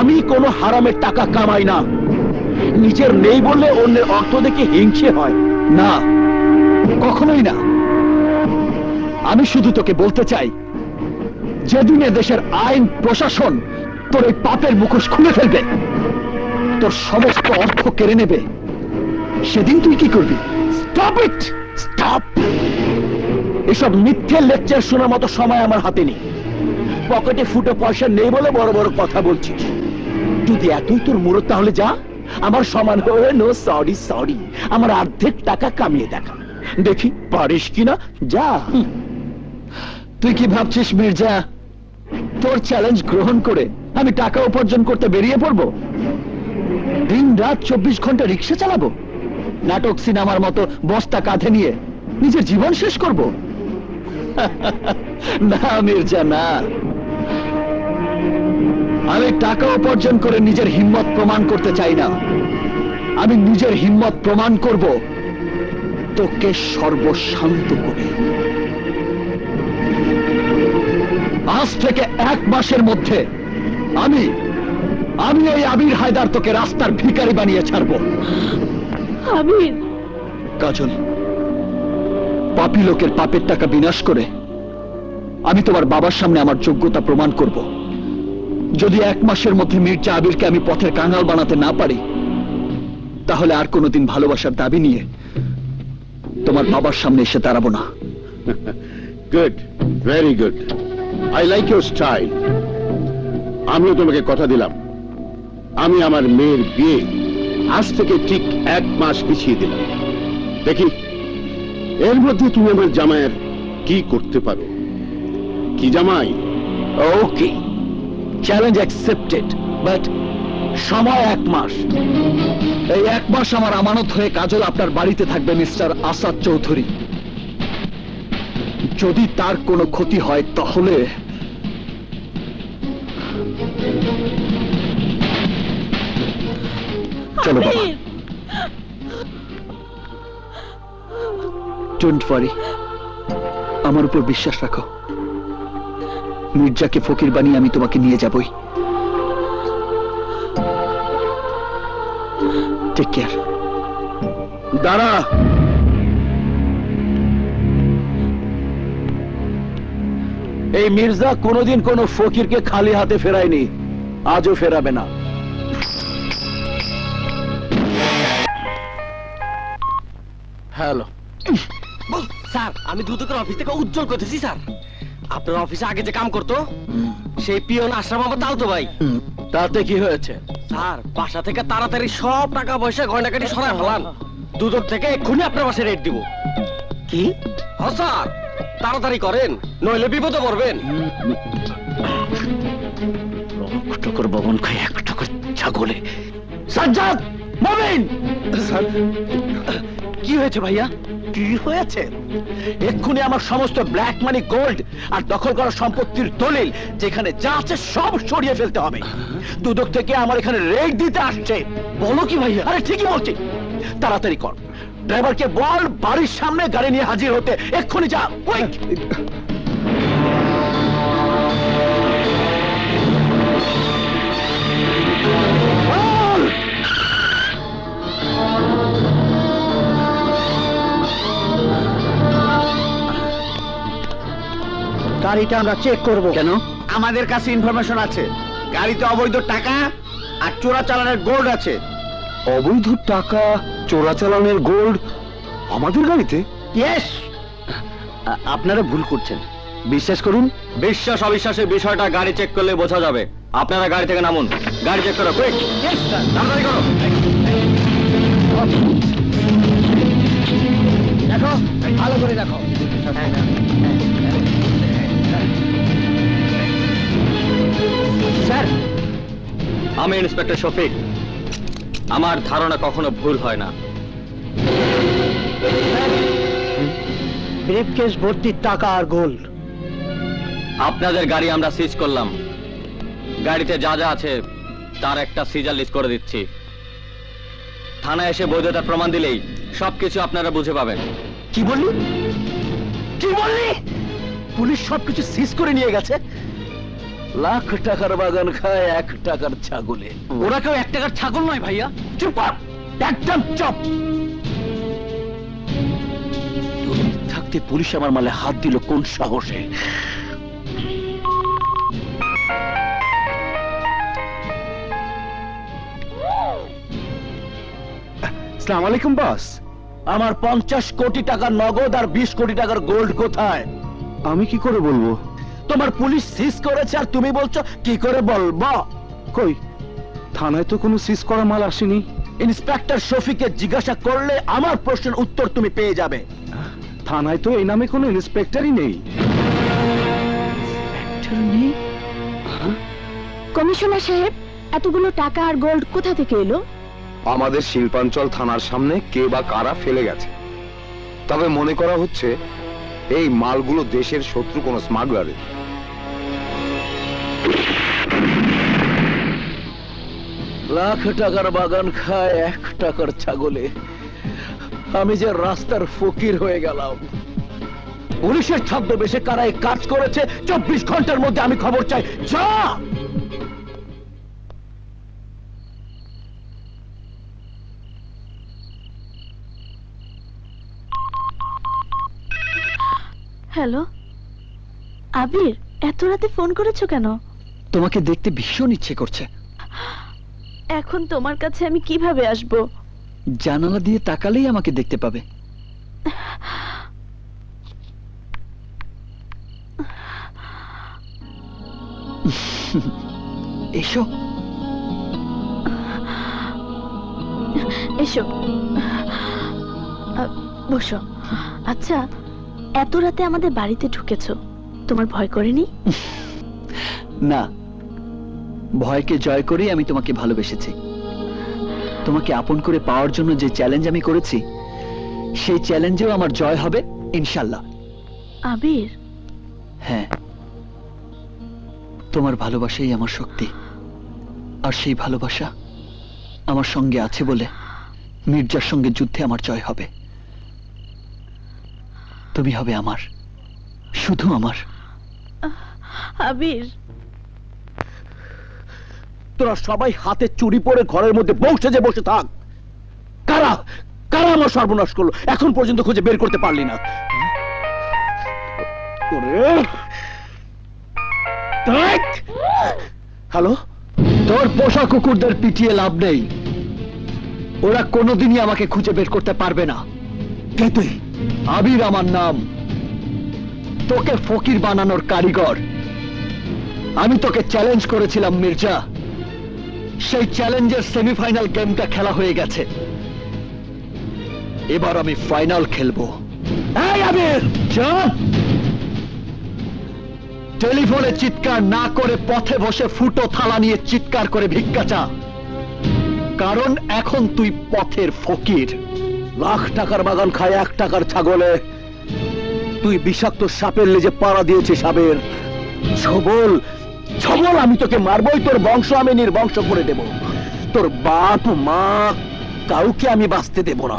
আমি কোনো হারামের টাকা কামাই না। নিজের নেই বললে অন্যের অর্থ দেখে হিংসে হয়। না, কখনোই না। আমি শুধু তোকে বলতে চাই, যেদিনে দেশের আইন, প্রশাসন তোর এই পাপের মুখোশ খুলে ফেলবে, তোর সমস্ত অর্থ কেড়ে নেবে, সেদিন তুই কি করবি? স্টপ ইট স্টপ এসব মিথ্যে লেকচার শোনার মতো সময় আমার হাতে নেই। পকেটে ফুটে পয়সা নেই বলে বড় বড় কথা বলছিস। যদি এতই তোর মুরত তাহলে যা। আমার সমান হয়ে নো সরি সরি আমার অর্ধেক টাকা কামিয়ে দেখা। দেখি, পারিস কিনা? যা। তুই কি ভাবছিস, মির্জা? তোর চ্যালেঞ্জ গ্রহণ করে আমি টাকা উপার্জন করতে বেরিয়ে পড়ব? দিন রাত চব্বিশ ঘণ্টা রিক্সা চালাবো? নাটক সিনেমার মতো বস্তা কাঁধে নিয়ে নিজের জীবন শেষ করব? না, মির্জা, না। আমি টাকা উপার্জন করে নিজের হিম্মত প্রমাণ করতে চাই না। আমি নিজের হিম্মত প্রমাণ করব। তোকে সর্বশান্ত করে। আজ থেকে এক মাসের মধ্যে আমি আমি এই আবির হায়দার তোকে রাস্তার ভিকারি বানিয়ে ছাড়বো। আবির কাজল পাপী লোকের পাপের টাকা বিনাশ করে আমি তোমার বাবার সামনে আমার যোগ্যতা প্রমাণ করব। যদি এক মাসের মধ্যে মির্জা আবিরকে আমি পথের কাঙাল বানাতে না পারি তাহলে আর কোনোদিন ভালোবাসার দাবি নিয়ে তোমার বাবার সামনে এসে দাঁড়াবো না। Good very good I like your style আমিও তোমাকে কথা দিলাম। আমি আমার মেয়ের বিয়ে আজ থেকে ঠিক এক মাস পিছিয়ে দিলাম। দেখি এর মধ্যে তুমি আমার জামাইয়ের কি করতে পারো? কি জামাই? ওকে চ্যালেঞ্জ অ্যাকসেপ্টেড বাট সময় এক মাস। এই এক মাস আমার আমানত হয়ে কাজল আপনার বাড়িতে থাকবে মিস্টার আসাদ চৌধুরী। যদি তার কোনো ক্ষতি হয় তাহলে চলো বাবা। ডোন্ট ওয়ারি আমার উপর বিশ্বাস রাখো। মির্জাকে ফকির বানিয়ে আমি তোমাকে নিয়ে যাবই। টেক কেয়ার দাঁড়া। এই মির্জা কোনোদিন কোনো ফকিরকে খালি হাতে ফেরায়নি। আজও ফেরাবে না। হ্যালো। স্যার আমি দুদকের অফিস থেকে উজ্জ্বল করতেছি স্যার। আপনার অফিসে আগে যে কাম করতো সেই পিয়ন আশরাফ আমার তাও তো ভাই। তাতে কি হয়েছে? স্যার বাসা থেকে তাড়াতাড়ি সব টাকা পয়সা গয়নাকাটি সরাই ফেলান। দুদক থেকে এক্ষুনি আপনার বাসায় রেট দিব। কি? হ স্যার তাড়াতাড়ি করেন নইলে বিপদে পড়বেন। টকর ববন খাই এক টকর ছাগলে। সাজ্জাদ মমিন! কি হয়েছে ভাইয়া? কি হয়েছে? এক্ষুনি আমার সমস্ত ব্ল্যাক মানি গোল্ড আর দখল করা সম্পত্তির দলিল যেখানে যা আছে সব সরিয়ে ফেলতে হবে। দুদক থেকে আমার এখানে রেড দিতে আসছে। বলো কি ভাইয়া? আরে ঠিকই বলছি। তাড়াতাড়ি কর। ড্রাইভারকে বল বাড়ির সামনে গাড়ি নিয়ে হাজির হতে। এক্ষুনি যা গাড়িটা আমরা চেক করব। কেন? আমাদের কাছে ইনফরমেশন আছে। গাড়িতে অবৈধ টাকা আর চোরা চালানের গোল্ড আছে। অবৈধ টাকা চোরাচালানের গোল্ড আমাদের গাড়িতে? ইয়েস আপনারা ভুল করছেন। বিশ্বাস করুন। বিশ্বাস অবিশ্বাসের বিষয়টা গাড়ি চেক করলে বোঝা যাবে। আপনারা গাড়ি থেকে নামুন। গাড়ি চেক করো কুইক তাড়াতাড়ি করো! দেখো ভালো করে দেখো। স্যার। আমি ইন্সপেক্টর শফিক। আমার ধারণা কখনো ভুল হয় না। ব্রিফকেস ভর্তি টাকা আর গোল্ড আপনাদের গাড়ি আমরা সিজ করলাম। গাড়িতে যা যা আছে তার একটা সিজার লিস্ট করে দিচ্ছি। থানায় এসে বৈধতার প্রমাণ দিলেই সবকিছু আপনারা বুঝে পাবেন। কি বললি? কি বললি? পুলিশ সবকিছু সিজ করে নিয়ে গেছে? লাখ টাকার বাগান খায় এক টাকার ছাগলে। ওরা কেউ এক টাকার ছাগল নয় ভাইয়া। চুপ একদম চুপ। থাকতে পুলিশ আমার মালে হাত দিল কোন সাহসে? সালাম আলাইকুম বস। আমার পঞ্চাশ কোটি টাকা নগদ আর বিশ কোটি টাকার গোল্ড কোথায়? আমি কি করে বলব? তোমার পুলিশ সিজ করেছে আর তুমি বলছো কি করে বলব? কই? থানায় তো কোনো সিজ করা মাল আসেনি। ইন্সপেক্টর শফিকে জিজ্ঞাসা করলে আমার প্রশ্নের উত্তর তুমি পেয়ে যাবে। থানায় তো এই নামে কোনো ইন্সপেক্টরই নেই। কমিশনার সাহেব এতগুলো টাকা আর গোল্ড কোথা থেকে এলো? আমাদের শিল্পাঞ্চল থানার সামনে কে বা কারা ফেলে গেছে। তবে মনে করা হচ্ছে এই মালগুলো দেশের শত্রু কোনো স্মাগলারের। লাখ টাকার বাগান খায় এক টাকার ছাগলে। আমি যে রাস্তার ফকির হয়ে গেলাম। পুলিশের ছদ্মবেশে কারা এই কাজ করেছে চব্বিশ ঘণ্টার মধ্যে আমি খবর চাই। যা! হ্যালো? আবির এত রাতে ফোন করেছ কেন? তোমাকে দেখতে ভীষণ ইচ্ছে করছে। এখন তোমার কাছে আমি কীভাবে আসব? জানালা দিয়ে তাকালেই আমাকে দেখতে পাবে। এসো। এসো। বসো। আচ্ছা এত রাতে আমাদের বাড়িতে ঢুকেছো। তোমার ভয় করেনি? না ভয়কে জয় করেই আমি তোমাকে ভালোবেসেছি। তোমাকে আপন করে পাওয়ার জন্য যে চ্যালেঞ্জ আমি করেছি সেই চ্যালেঞ্জেও আমার জয় হবে ইনশাল্লাহ আবির? হ্যাঁ। তোমার ভালোবাসাই আমার শক্তি আর সেই ভালোবাসা আমার সঙ্গে আছে বলে মির্জার সঙ্গে যুদ্ধে আমার জয় হবে। তুমি হবে আমার শুধু আমার। আবির তোরা সবাই হাতে চুরি পরে ঘরের মধ্যে বসে যে বসে থাক। কারা? কারা আমার সর্বনাশ করল? এখন পর্যন্ত খুঁজে বের করতে পারলি না। হ্যালো? তোর পোষা কুকুরদের পিটিয়ে লাভ নেই। ওরা কোনোদিনই আমাকে খুঁজে বের করতে পারবে না। কে তুই? আবির আমার নাম। তোকে ফকির বানানোর কারিগর। আমি তোকে চ্যালেঞ্জ করেছিলাম, মির্জা। সেই চ্যালেঞ্জের সেমিফাইনাল গেমটা খেলা হয়ে গেছে। এবার আমি ফাইনাল খেলব! টেলিফোনে চিৎকার না করে পথে বসে ফুটো থালা নিয়ে চিৎকার করে ভিক্ষা চা। কারণ এখন তুই পথের ফকির। লাখ টাকার বাগান খায় এক টাকার ছাগলে। তুই বিষাক্ত সাপের লেজে পাড়া দিয়েছিস সাপের ছবল ছবল আমি তোকে মারবই, তোর বংশ আমি নির্বংশ করে দেব। তোর বাপ, মা, কাউকে আমি বাঁচতে দেব না।